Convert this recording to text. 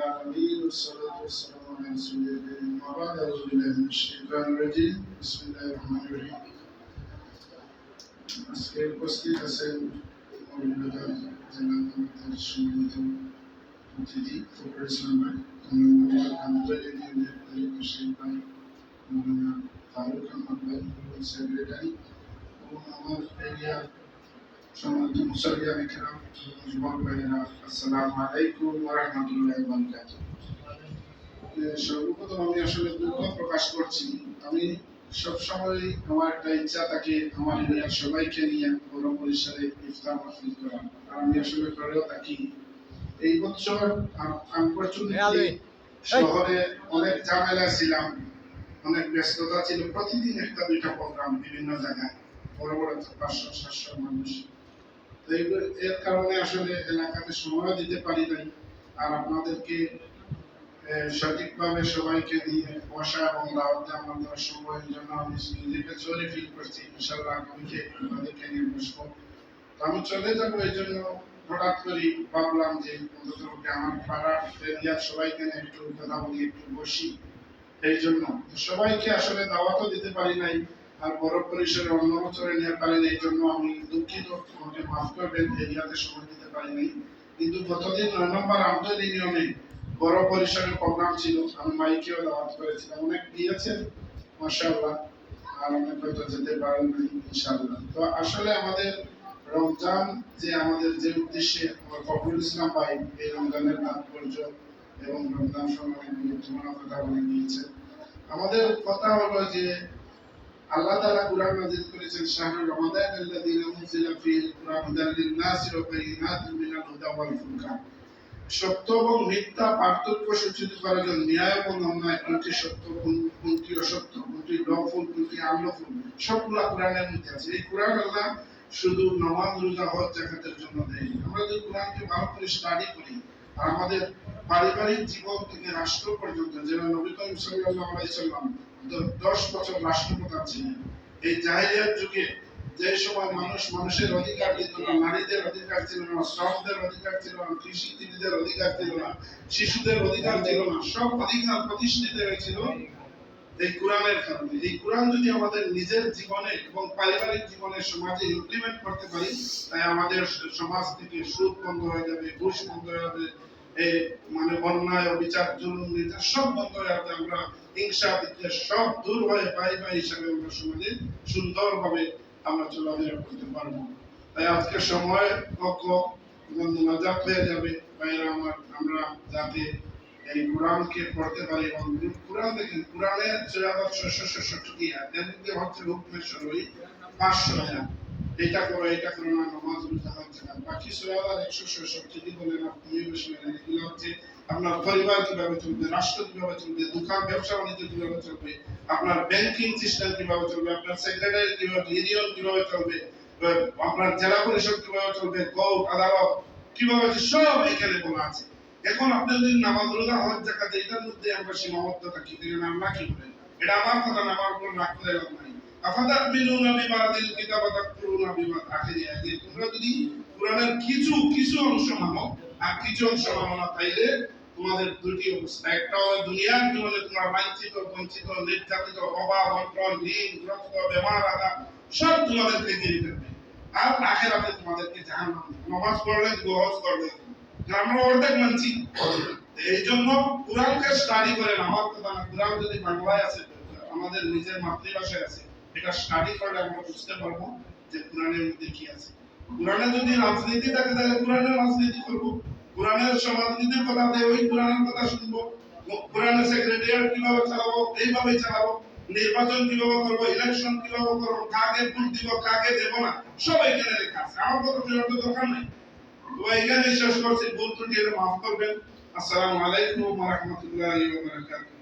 العالمين والصلاة والسلام على رسول الله أما بعد أعوذ بالله من الشيطان الرجيم بسم الله الرحمن الرحيم আজকে উপস্থিত আছেন মৌলভীবাজার জেলা কমিটির সম্মানিত অতিথি ফখরুল ইসলাম ভাই আমরা আন্তর্জাতিক ইউনিয়নের তারিখ শেখ ভাই মৌলানা ফারুক আহমদ ভাই সেক্রেটারি এবং আমার এরিয়ার সম্মানিত মুসলিয়া বিক্রম যুবক ভাইয়েরা আসসালামু আলাইকুম ওয়া রাহমাতুল্লাহি ওয়া বারাকাতুহু। সর্বপ্রথম আমি আসলে দুঃখ প্রকাশ করছি। আমি আমার একটা ইচ্ছা থাকে আমার সবাইকে নিয়ে বড় পরিসরে ইফতার মাহফিল করা আর আমি আসলে করেও থাকি। এই বছর আনফরচুনেটলি শহরে অনেক ঝামেলা ছিলাম অনেক ব্যস্ততা ছিল। প্রতিদিন একটা দুইটা প্রোগ্রাম বিভিন্ন জায়গায়। বড় বড় পাঁচশো সাতশো মানুষ এর কারণে আসলে এলাকাতে সময় দিতে পারি নাই। আর আপনাদেরকে সঠিকভাবে সবাইকে বসা এবং দাওয়াত দেওয়ার সময়ের জন্য আমি নিজেকে চলে ফিল করছি। ইনশাল্লাহ আগামীকে আপনাদেরকে নিয়ে আমি চলে যাব এই জন্য হঠাৎ করে ভাবলাম যে অন্তত আমার পাড়ার এরিয়ার সবাইকে নিয়ে একটু কথা বলি, একটু বসি। এই জন্য সবাইকে আসলে দাওয়াতও দিতে পারি নাই। আর বড় পরিসরে অন্য বছরে নিয়ে পারি নাই এই জন্য আমি দুঃখিত, আমাকে মাফ করবেন, এরিয়াতে সময় দিতে পারি নাই কিন্তু গতদিন নয় নম্বর আমতল ইউনিয়নে বড় পরিসরের প্রোগ্রাম ছিল, আমি মাইকেও দাওয়াত করেছিলাম অনেক দিয়েছেন মাশাআল্লাহ, আর অনেক হয়তো যেতে পারেন নাই, ইনশাআল্লাহ। তো আসলে আমাদের রমজান যে আমাদের যে উদ্দেশ্যে আমার ফখরুল ইসলাম ভাই এই রমজানের তাৎপর্য এবং রমজান সম্পর্কে গুরুত্বপূর্ণ কথা বলে দিয়েছেন। আমাদের কথা হলো যে আল্লাহ তাআলা কুরআন নাযিল করেছেন শাহরুর রমাদান কুরআন লিন-নাসি ওয়া মিনাল হুদা ওয়াল ফুরকান। সত্য এবং মিথ্যা পার্থক্য সূচিত করার জন্য ন্যায় এবং অন্যায় কোনটি সত্য কোনটি অসত্য কোনটি লফুল কোনটি আনলফুল সবগুলা কোরআনের মধ্যে আছে। এই কোরআন আল্লাহ শুধু নামাজ, রোজা, হজ জাকাতের জন্য আমরা যদি কোরআনকে ভালো করে স্টাডি করি, আর আমাদের পারিবারিক জীবন থেকে রাষ্ট্র পর্যন্ত, যেন নবী করিম সাল্লাল্লাহু আলাইহি সাল্লাম দশ বছর রাষ্ট্রপ্রধান ছিলেন এই জাহেলিয়াত যুগে যে সময় মানুষ মানুষের অধিকার দিত না, নারীদের অধিকার ছিল না, শ্রমদের অধিকার ছিল না কৃষিজীবীদের অধিকার ছিল না, শিশুদের অধিকার ছিল না, সব অধিকার প্রতিষ্ঠিত হয়েছিল এই কোরআনের কারণে। এই কোরআন যদি আমাদের নিজের জীবনে এবং পারিবারিক জীবনে সমাজে ইমপ্লিমেন্ট করতে পারি, তাই আমাদের সমাজ থেকে সুদ বন্ধ হয়ে যাবে, ঘুষ বন্ধ হয়ে যাবে এই মানে অন্যায়, অবিচার, জুলুম, নির্যাতন সব বন্ধ হয়ে আমরা হিংসা, বিদ্বেষ সব দূর হয়ে ভাই ভাই হিসাবে আমরা সমাজে সুন্দরভাবে আমরা চলাফেরা করতে পারব। তাই আজকে সময় নাজাত হয়ে যাবে। আমার, আমরা যাতে এই কোরআনকে পড়তে পারি এবং কোরআন দেখেন কোরআনে ছয় মধ্যে হচ্ছে ওই পাঁচশো এটা করো এটা করো না নামাজ রোজা হচ্ছে না। বাকি হাজার একশো ছেষট্টি বলেন আপনি বলেন এগুলো হচ্ছে? আপনার পরিবার কীভাবে চলবে, রাষ্ট্র কীভাবে চলবে, দোকান, ব্যবসা, বাণিজ্য কীভাবে চলবে, আপনার ব্যাংকিং সিস্টেম কীভাবে চলবে, আপনার সেক্রেটারি কীভাবে ইউনিয়ন কীভাবে চলবে আপনার জেলা পরিষদ কীভাবে চলবে, কোর্ট, আদালত কীভাবে সব এখানে বলা আছে। এখন আপনি যদি নামাজ রোজা, হজ জাকাত এটার মধ্যে আমরা সীমাবদ্ধ থাকি তাহলে আমরা কি করেন এটা আমার কথা না, আমার উপর রাগ করে তোমরা যদি কিছু কিছু অংশ মানো, আর কিছু অংশ মানো না তোমাদের দুটি অবস্থা। একটা হলো দুনিয়ার জীবনে তোমরা বঞ্চিত, নির্যাতিত অভাব ঋণ, গ্রস্ত, বেমার, আদা, সব আর তোমাদেরকে নামাজ পড়লে অর্ধেক মানছি। এই জন্য কোরআনকে স্টাডি করেন আমার কথা না কোরআন যদি বাংলায় আছে, আমাদের নিজের মাতৃভাষায় আছে এটা স্টাডি করলে আমরা বুঝতে পারব যে কোরআনের মধ্যে কি আছে। কোরআনে যদি রাজনীতি থাকে, তাহলে কোরআনের রাজনীতি করব। কোরআনের সমাজনীতির কথা দেয় ওই কোরআনের কথা শুনব। কোরআনের সেক্রেটারিয়েট কীভাবে চালাবো এইভাবে চালাবো। নির্বাচন কীভাবে করব ইলেকশন কীভাবে করব, কাকে ভোট দিব, কাকে দেবো না, সব এখানে লেখা আছে। আমার কথা শোনার তো দরকার নেই। তো এখানে শেষ করছি। ভুল ত্রুটি মাফ করবেন। আসসালামু আলাইকুম ওয়া রাহমাতুল্লাহি ওয়া বারাকাতুহু।